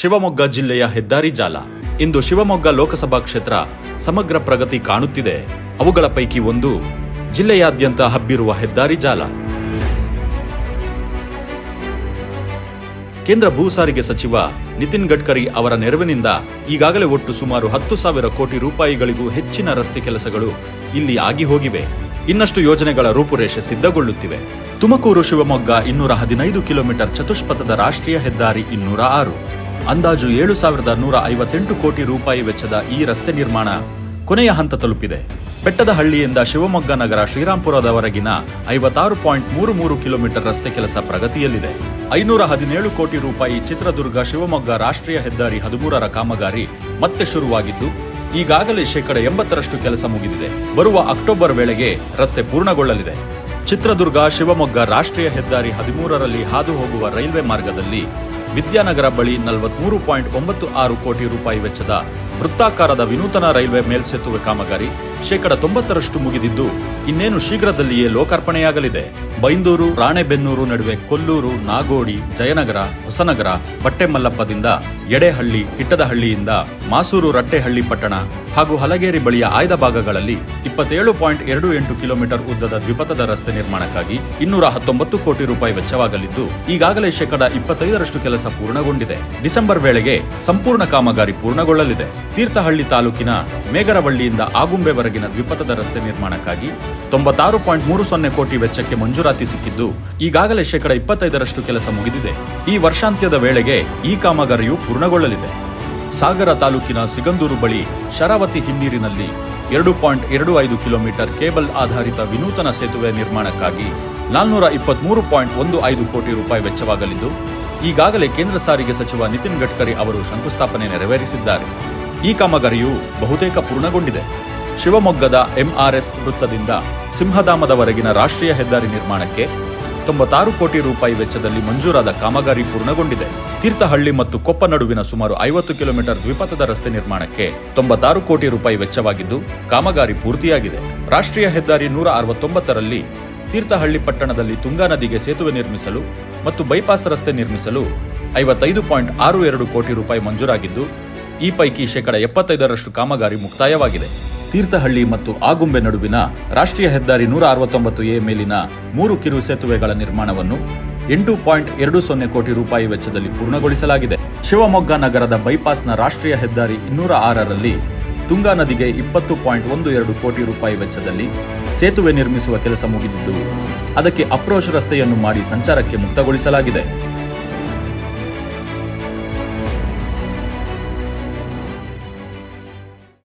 ಶಿವಮೊಗ್ಗ ಜಿಲ್ಲೆಯ ಹೆದ್ದಾರಿ ಜಾಲ. ಇಂದು ಶಿವಮೊಗ್ಗ ಲೋಕಸಭಾ ಕ್ಷೇತ್ರ ಸಮಗ್ರ ಪ್ರಗತಿ ಕಾಣುತ್ತಿದೆ. ಅವುಗಳ ಪೈಕಿ ಒಂದು, ಜಿಲ್ಲೆಯಾದ್ಯಂತ ಹಬ್ಬಿರುವ ಹೆದ್ದಾರಿ ಜಾಲ. ಕೇಂದ್ರ ಭೂ ಸಾರಿಗೆ ಸಚಿವ ನಿತಿನ್ ಗಡ್ಕರಿ ಅವರ ನೆರವಿನಿಂದ ಈಗಾಗಲೇ ಒಟ್ಟು ಸುಮಾರು ಹತ್ತು ಸಾವಿರ ಕೋಟಿ ರೂಪಾಯಿಗಳಿಗೂ ಹೆಚ್ಚಿನ ರಸ್ತೆ ಕೆಲಸಗಳು ಇಲ್ಲಿ ಆಗಿ ಹೋಗಿವೆ. ಇನ್ನಷ್ಟು ಯೋಜನೆಗಳ ರೂಪುರೇಷೆ ಸಿದ್ಧಗೊಳ್ಳುತ್ತಿವೆ. ತುಮಕೂರು ಶಿವಮೊಗ್ಗ ಇನ್ನೂರ ಹದಿನೈದು ಕಿಲೋಮೀಟರ್ ಚತುಷ್ಪಥದ ರಾಷ್ಟ್ರೀಯ ಹೆದ್ದಾರಿ ಇನ್ನೂರ ಆರು. ಅಂದಾಜು ಏಳು ಸಾವಿರದ ನೂರ ಐವತ್ತೆಂಟು ಕೋಟಿ ರೂಪಾಯಿ ವೆಚ್ಚದ ಈ ರಸ್ತೆ ನಿರ್ಮಾಣ ಕೊನೆಯ ಹಂತ ತಲುಪಿದೆ. ಬೆಟ್ಟದ ಹಳ್ಳಿಯಿಂದ ಶಿವಮೊಗ್ಗ ನಗರ ಶ್ರೀರಾಂಪುರದವರೆಗಿನ ಐವತ್ತಾರು ಪಾಯಿಂಟ್ ಮೂರು ಮೂರು ಕಿಲೋಮೀಟರ್ ರಸ್ತೆ ಕೆಲಸ ಪ್ರಗತಿಯಲ್ಲಿದೆ. ಐನೂರ ಹದಿನೇಳು ಕೋಟಿ ರೂಪಾಯಿ ಚಿತ್ರದುರ್ಗ ಶಿವಮೊಗ್ಗ ರಾಷ್ಟ್ರೀಯ ಹೆದ್ದಾರಿ ಹದಿಮೂರರ ಕಾಮಗಾರಿ ಮತ್ತೆ ಶುರುವಾಗಿದ್ದು, ಈಗಾಗಲೇ ಶೇಕಡ ಎಂಬತ್ತರಷ್ಟು ಕೆಲಸ ಮುಗಿದಿದೆ. ಬರುವ ಅಕ್ಟೋಬರ್ ವೇಳೆಗೆ ರಸ್ತೆ ಪೂರ್ಣಗೊಳ್ಳಲಿದೆ. ಚಿತ್ರದುರ್ಗ ಶಿವಮೊಗ್ಗ ರಾಷ್ಟ್ರೀಯ ಹೆದ್ದಾರಿ ಹದಿಮೂರರಲ್ಲಿ ಹಾದು ಹೋಗುವ ರೈಲ್ವೆ ಮಾರ್ಗದಲ್ಲಿ ವಿದ್ಯಾನಗರ ಬಳಿ ನಲವತ್ಮೂರು ಪಾಯಿಂಟ್ ಒಂಬತ್ತು ಆರು ಕೋಟಿ ರೂಪಾಯಿ ವೆಚ್ಚದ ವೃತ್ತಾಕಾರದ ವಿನೂತನ ರೈಲ್ವೆ ಮೇಲ್ಸೇತುವೆ ಕಾಮಗಾರಿ ಶೇಕಡ ತೊಂಬತ್ತರಷ್ಟು ಮುಗಿದಿದ್ದು, ಇನ್ನೇನು ಶೀಘ್ರದಲ್ಲಿಯೇ ಲೋಕಾರ್ಪಣೆಯಾಗಲಿದೆ. ಬೈಂದೂರು, ರಾಣೆಬೆನ್ನೂರು ನಡುವೆ ಕೊಲ್ಲೂರು, ನಾಗೋಡಿ, ಜಯನಗರ, ಹೊಸನಗರ, ಬಟ್ಟೆಮಲ್ಲಪ್ಪದಿಂದ ಎಡೆಹಳ್ಳಿ, ಕಿಟ್ಟದಹಳ್ಳಿಯಿಂದ ಮಾಸೂರು ರಟ್ಟೆಹಳ್ಳಿ ಪಟ್ಟಣ ಹಾಗೂ ಹಲಗೇರಿ ಬಳಿಯ ಆಯ್ದ ಭಾಗಗಳಲ್ಲಿ ಇಪ್ಪತ್ತೇಳು ಪಾಯಿಂಟ್ ಎರಡು ಎಂಟು ಕಿಲೋಮೀಟರ್ ಉದ್ದದ ದ್ವಿಪಥದ ರಸ್ತೆ ನಿರ್ಮಾಣಕ್ಕಾಗಿ ಇನ್ನೂರ ಹತ್ತೊಂಬತ್ತು ಕೋಟಿ ರೂಪಾಯಿ ವೆಚ್ಚವಾಗಲಿದ್ದು, ಈಗಾಗಲೇ ಶೇಕಡ ಇಪ್ಪತ್ತೈದರಷ್ಟು ಕೆಲಸ ಪೂರ್ಣಗೊಂಡಿದೆ. ಡಿಸೆಂಬರ್ ವೇಳೆಗೆ ಸಂಪೂರ್ಣ ಕಾಮಗಾರಿ ಪೂರ್ಣಗೊಳ್ಳಲಿದೆ. ತೀರ್ಥಹಳ್ಳಿ ತಾಲೂಕಿನ ಮೇಗರವಳ್ಳಿಯಿಂದ ಆಗುಂಬೆವರೆಗಿನ ದ್ವಿಪಥದ ರಸ್ತೆ ನಿರ್ಮಾಣಕ್ಕಾಗಿ ತೊಂಬತ್ತಾರು ಪಾಯಿಂಟ್ ಮೂರು ಸೊನ್ನೆ ಕೋಟಿ ವೆಚ್ಚಕ್ಕೆ ಮಂಜೂರಾತಿ ಸಿಕ್ಕಿದ್ದು. ಈಗಾಗಲೇ ಶೇಕಡ ಇಪ್ಪತ್ತೈದರಷ್ಟು ಕೆಲಸ ಮುಗಿದಿದೆ. ಈ ವರ್ಷಾಂತ್ಯದ ವೇಳೆಗೆ ಈ ಕಾಮಗಾರಿಯು ಪೂರ್ಣಗೊಳ್ಳಲಿದೆ. ಸಾಗರ ತಾಲೂಕಿನ ಸಿಗಂದೂರು ಬಳಿ ಶರಾವತಿ ಹಿನ್ನೀರಿನಲ್ಲಿ ಎರಡು ಪಾಯಿಂಟ್ ಎರಡು ಐದು ಕಿಲೋಮೀಟರ್ ಕೇಬಲ್ ಆಧಾರಿತ ವಿನೂತನ ಸೇತುವೆ ನಿರ್ಮಾಣಕ್ಕಾಗಿ ನಾಲ್ನೂರ ಇಪ್ಪತ್ಮೂರು ಪಾಯಿಂಟ್ ಒಂದು ಐದು ಕೋಟಿ ರೂಪಾಯಿ ವೆಚ್ಚವಾಗಲಿದ್ದು, ಈಗಾಗಲೇ ಕೇಂದ್ರ ಸಾರಿಗೆ ಸಚಿವ ನಿತಿನ್ ಗಡ್ಕರಿ ಅವರು ಶಂಕುಸ್ಥಾಪನೆ ನೆರವೇರಿಸಿದ್ದಾರೆ. ಈ ಕಾಮಗಾರಿಯು ಬಹುತೇಕ ಪೂರ್ಣಗೊಂಡಿದೆ. ಶಿವಮೊಗ್ಗದ ಎಂಆರ್ಎಸ್ ವೃತ್ತದಿಂದ ಸಿಂಹಧಾಮದವರೆಗಿನ ರಾಷ್ಟ್ರೀಯ ಹೆದ್ದಾರಿ ನಿರ್ಮಾಣಕ್ಕೆ ತೊಂಬತ್ತಾರು ಕೋಟಿ ರೂಪಾಯಿ ವೆಚ್ಚದಲ್ಲಿ ಮಂಜೂರಾದ ಕಾಮಗಾರಿ ಪೂರ್ಣಗೊಂಡಿದೆ. ತೀರ್ಥಹಳ್ಳಿ ಮತ್ತು ಕೊಪ್ಪ ನಡುವಿನ ಸುಮಾರು ಐವತ್ತು ಕಿಲೋಮೀಟರ್ ದ್ವಿಪಥದ ರಸ್ತೆ ನಿರ್ಮಾಣಕ್ಕೆ ತೊಂಬತ್ತಾರು ಕೋಟಿ ರೂಪಾಯಿ ವೆಚ್ಚವಾಗಿದ್ದು, ಕಾಮಗಾರಿ ಪೂರ್ತಿಯಾಗಿದೆ. ರಾಷ್ಟ್ರೀಯ ಹೆದ್ದಾರಿ ನೂರ ಅರವತ್ತೊಂಬತ್ತರಲ್ಲಿ ತೀರ್ಥಹಳ್ಳಿ ಪಟ್ಟಣದಲ್ಲಿ ತುಂಗಾ ನದಿಗೆ ಸೇತುವೆ ನಿರ್ಮಿಸಲು ಮತ್ತು ಬೈಪಾಸ್ ರಸ್ತೆ ನಿರ್ಮಿಸಲು ಐವತ್ತೈದು ಪಾಯಿಂಟ್ ಆರು ಎರಡು ಕೋಟಿ ರೂಪಾಯಿ ಮಂಜೂರಾಗಿದ್ದು, ಈ ಪೈಕಿ ಶೇಕಡ ಎಪ್ಪತ್ತೈದರಷ್ಟು ಕಾಮಗಾರಿ ಮುಕ್ತಾಯವಾಗಿದೆ. ತೀರ್ಥಹಳ್ಳಿ ಮತ್ತು ಆಗುಂಬೆ ನಡುವಿನ ರಾಷ್ಟ್ರೀಯ ಹೆದ್ದಾರಿ ನೂರ ಅರವತ್ತೊಂಬತ್ತು ಎ ಮೇಲಿನ ಮೂರು ಕಿರು ಸೇತುವೆಗಳ ನಿರ್ಮಾಣವನ್ನು ಎಂಟು ಪಾಯಿಂಟ್ ಎರಡು ಸೊನ್ನೆ ಕೋಟಿ ರೂಪಾಯಿ ವೆಚ್ಚದಲ್ಲಿ ಪೂರ್ಣಗೊಳಿಸಲಾಗಿದೆ. ಶಿವಮೊಗ್ಗ ನಗರದ ಬೈಪಾಸ್ನ ರಾಷ್ಟ್ರೀಯ ಹೆದ್ದಾರಿ ಇನ್ನೂರ ಆರರಲ್ಲಿ ತುಂಗಾ ನದಿಗೆ ಇಪ್ಪತ್ತು ಪಾಯಿಂಟ್ ಒಂದು ಎರಡು ಕೋಟಿ ರೂಪಾಯಿ ವೆಚ್ಚದಲ್ಲಿ ಸೇತುವೆ ನಿರ್ಮಿಸುವ ಕೆಲಸ ಮುಗಿದಿದ್ದು, ಅದಕ್ಕೆ ಅಪ್ರೋಚ್ ರಸ್ತೆಯನ್ನು ಮಾಡಿ ಸಂಚಾರಕ್ಕೆ ಮುಕ್ತಗೊಳಿಸಲಾಗಿದೆ.